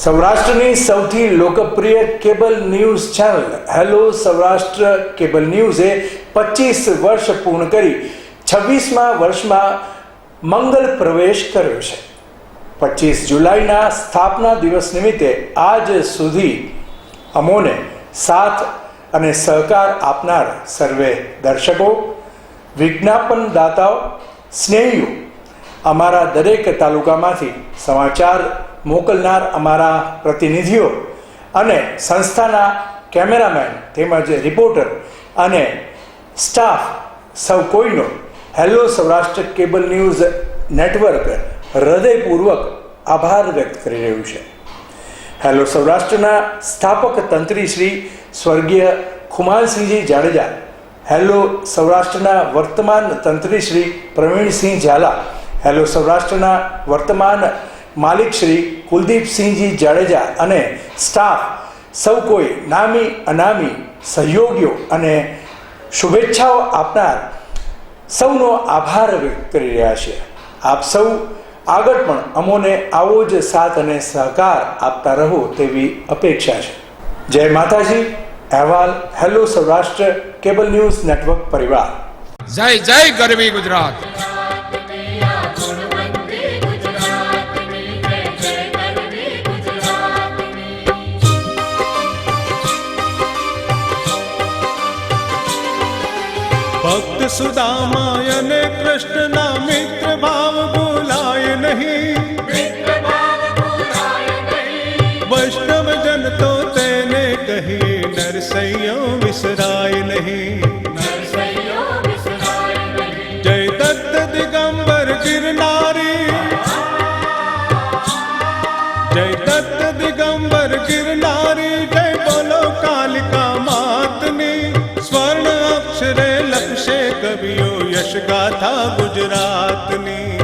સૌરાષ્ટ્રની સૌથી લોકપ્રિય cable news channel hello Saurashtra cable ન્યૂઝે પચીસ વર્ષ પૂર્ણ કરી છવ્વીસમા વર્ષમાં મંગલ પ્રવેશ કર્યો છે. પચીસ જુલાઈના સ્થાપના દિવસ નિમિત્તે આજ સુધી અમોને સાથ અને સહકાર આપનાર સર્વે દર્શકો, વિજ્ઞાપનદાતાઓ, સ્નેહીઓ, અમારા દરેક તાલુકામાંથી સમાચાર મોકલનાર અમારા પ્રતિનિધિઓ અને સંસ્થાના કેમેરામેન તેમજ રિપોર્ટર અને સ્ટાફ સૌ કોઈનો hello Saurashtra cable news network હૃદયપૂર્વક આભાર વ્યક્ત કરી રહ્યું છે. હેલો સૌરાષ્ટ્રના સ્થાપક તંત્રી શ્રી સ્વર્ગીય ખુમાલસિંહજી જાડેજા, હેલો સૌરાષ્ટ્રના વર્તમાન તંત્રી શ્રી પ્રવીણસિંહ ઝાલા, હેલો સૌરાષ્ટ્રના વર્તમાન માલિક શ્રી કુલદીપસિંહજી જાડેજા અને સ્ટાફ સૌ કોઈ નામી, અનામી, સહયોગીઓ અને શુભેચ્છાઓ આપનાર સૌનો આભાર વ્યક્ત કરી રહ્યા છે. આપ સૌ આગળ પણ અમોને આવો જ સાથ અને સહકાર આપતા રહો તેવી અપેક્ષા છે. જય માતાજી. અહેવાલ, hello Saurashtra, cable news network પરિવાર. જય જય ગરવી ગુજરાત. ભક્ત સુદામાય અને કૃષ્ણના મિત્ર ભાવ ભૂલાય નહીં. વૈષ્ણવ જન તો તેને કહી, નરસૈયો વિસરાય નહીં. જય દત્ત દિગંબર ગિરનારી. જય દત્ત લખશે કવિઓ યશ ગાથા ગુજરાતની.